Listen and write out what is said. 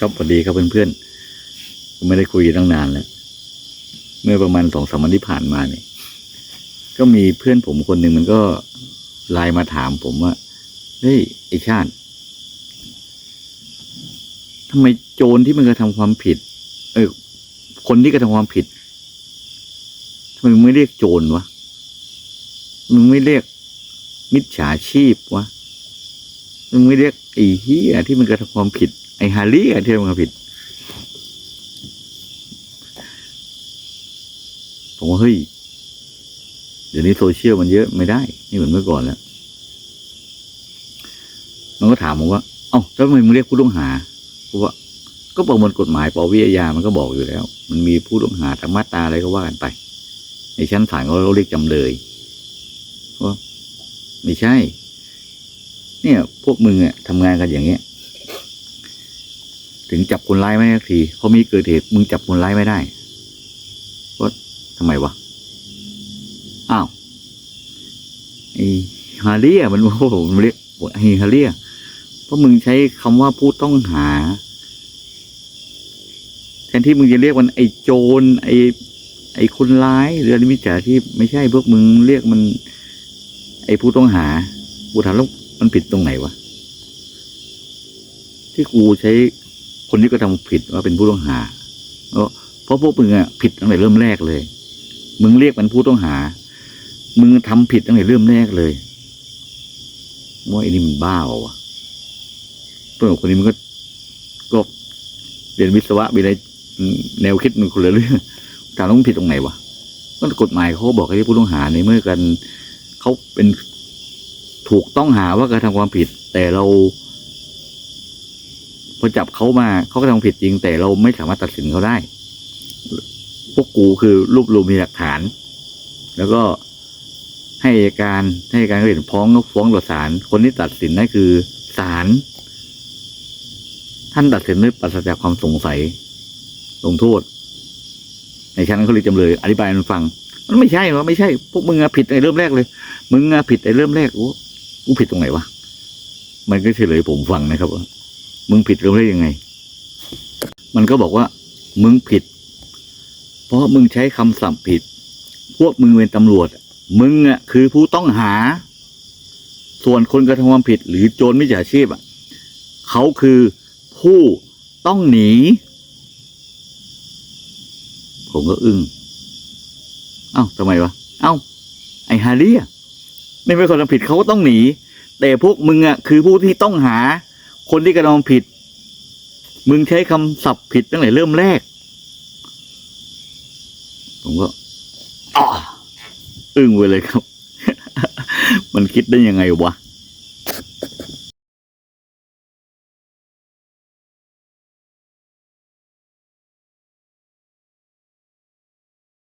ครับสวัสดีครับเพื่อนๆไม่ได้คุยตั้งนานแล้ว เมื่อประมาณสองสามวันที่ผ่านมาเนี่ย ก็มีเพื่อนผมคนหนึ่งมันก็ไลน์มาถามผมว่าเฮ้ยไอชาติทำไมโจรที่มันกระทำความผิด เออคนที่กระทำความผิดทำไมมึงไม่เรียกโจรวะมึงไม่เรียกมิจฉาชีพวะมึงไม่เรียกไอ้เฮียที่มันกระทำความผิด ไอ้ฮารี่อะที่มันกระทำผิด ผมว่าเฮ้ย เดี๋ยวนี้โซเชียลมันเยอะไม่ได้ไม่เหมือนเมื่อก่อนแล้ว มันก็ถามผมว่า เอ้าแล้วทำไมมึงเรียกผู้ต้องหาเพราะว่า ก็ประมวลกฎหมายปวิอาญามันก็บอกอยู่แล้ว มันมีผู้ต้องหาตามมาตราอะไรก็ว่ากันไป ในชั้นศาลเขาเรียกจำเลยว่าไม่ใช่ เนี่ย พวกมึงอะทำงานกันอย่างเงี้ย ถึงจับคนร้ายไม่ได้สักทีพอมีเกิดเหตุมึงจับคนร้ายไม่ได้ว่าทำไมวะอ้าวไอ้ฮาเรียมันโอ้โหมันเรียกไอ้ฮาเรียเพราะมึงใช้คำว่าผู้ต้องหา แทนที่มึงจะเรียกมันไอ้โจรไอ้ไอคนร้ายหรืออะไรมิจฉาที่ไม่ใช่พวกมึงเรียกมัน ไอ้ผู้ต้องหากูถามแล้วมันผิดตรงไหนวะที่กูใช้ คนที่กระทำผิดว่าเป็นผู้ต้องหา เพราะพวกมึงอะผิดตั้งแต่เริ่มแรกเลย มึงเรียกมันผู้ต้องหา มึงทำผิดตั้งแต่เริ่มแรกเลยว่าไอ้นี่มันบ้าเปล่าวะเพื่อนคนนี้มันก็ก็เรียนวิศวะมีอะไรแนวคิดมันคนละเรื่องถามว่ามันผิดตรงไหนวะก็กฎหมายเขาบอกให้ผู้ต้องหาในเมื่อกันเขาเป็นถูกต้องหาว่ากระทำความผิด แต่เรา พอจับเขามาเขาก็ทำผิดจริงแต่เราไม่สามารถตัดสินเขาได้ พวกกูคือรวบรวมมีหลักฐาน แล้วก็ให้การให้การเห็นฟ้องก็ฟ้องต่อศาลคนที่ตัดสินนั่นคือศาลท่านตัดสินด้วยปราศจากความสงสัยลงโทษ ในชั้นเขาเรียกจำเลย อธิบายมันฟัง มันไม่ใช่หรอไม่ใช่ พวกมึงอะผิดในเริ่มแรกเลย มึงอะผิดในเริ่มแรกโอ้กูผิดตรงไหนวะมันก็เฉลยผมฟังนะครับว่า มึงผิดเริ่มแรกยังไง มันก็บอกว่า มึงผิด เพราะมึงใช้คำศัพท์ผิด พวกมึงเป็นตำรวจ มึงอะคือผู้ต้องหา ส่วนคนกระทำความผิดหรือโจรมิจฉาชีพอะเขาคือผู้ต้องหนี ผมก็อึ้งเอ้าทำไมวะ เอ้า ไอ้ฮารียไม่เป็นคนทำผิดเขาก็ต้องหนี แต่พวกมึงอะคือผู้ที่ต้องหา คนที่กระทำผิด มึงใช้คำศัพท์ผิดตั้งแต่เริ่มแรก ผมก็อ้ออึ้งไปเลยครับ มันคิดได้ยังไงวะ